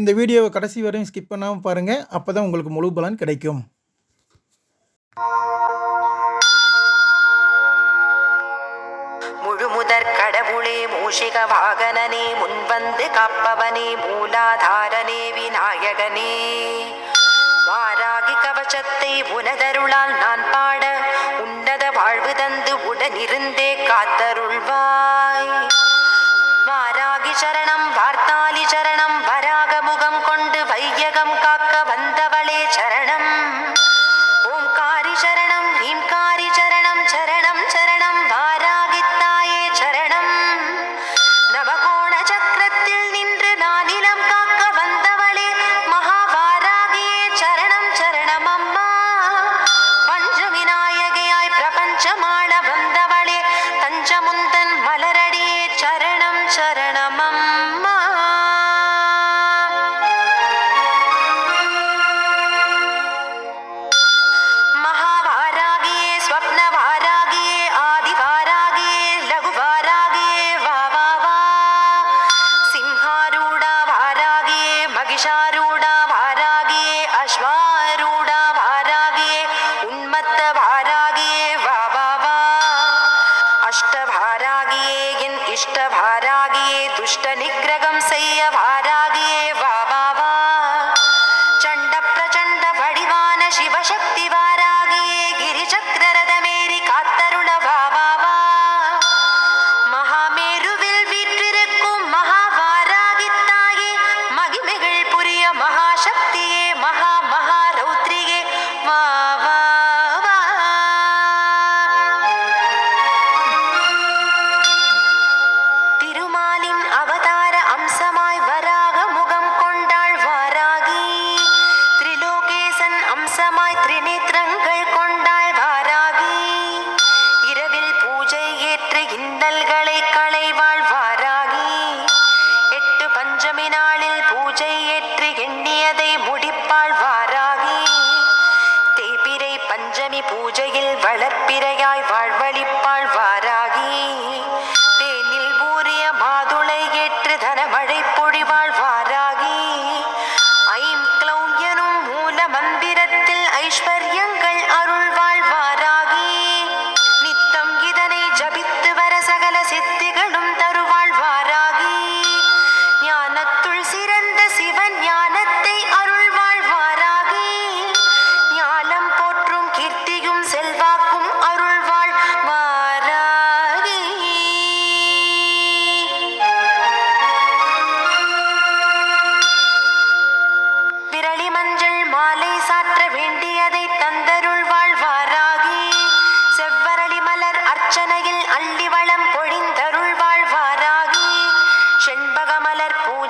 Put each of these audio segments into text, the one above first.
இந்த வீடியோவை கடைசி வரையும் ஸ்கிப் பண்ணாமல் பாருங்கள் அப்போ தான் உங்களுக்கு முழு பலன் கிடைக்கும். முழுமுதற் கடவுளே மூஷிக வாகனனே முன்வந்து காப்பவனே மூலாதாரனே விநாயகனே. வாராகி கவசத்தை உனதருளால் நான் பாட உன்னத வாழ்வு தந்து உடனிருந்தே காத்தருள்வாய். வாராகி சரணம் வார்த்தாலி சரணம் സന്തോഷമാണ് நாளில் பூஜை ஏற்று எண்ணியதை முடிப்பாள் வாராகி. தேபிரை பஞ்சமி பூஜையில் வளர்ப்பிரையாய் வாழ்வழிப்பாள் வாராகி.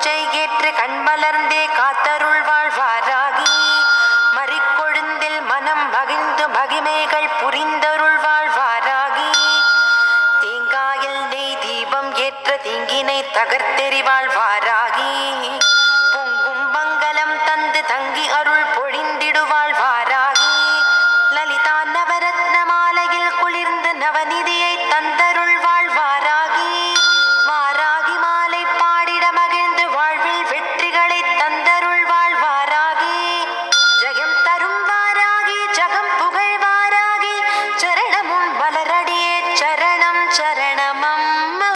பூஜை ஏற்று கண்மலர்ந்தே காத்தருள் வாழ்வாராகி மறிக்கொழுந்தில் மனம் மகிழ்ந்து மகிமைகள் புரிந்தருள் வாழ்வாராகி. தேங்காயில் நெய் தீபம் ஏற்ற தீங்கினை தகர்த்தெறிவாழ்வாராகி பொங்கும் மங்கலம் தந்து தங்கி அருள்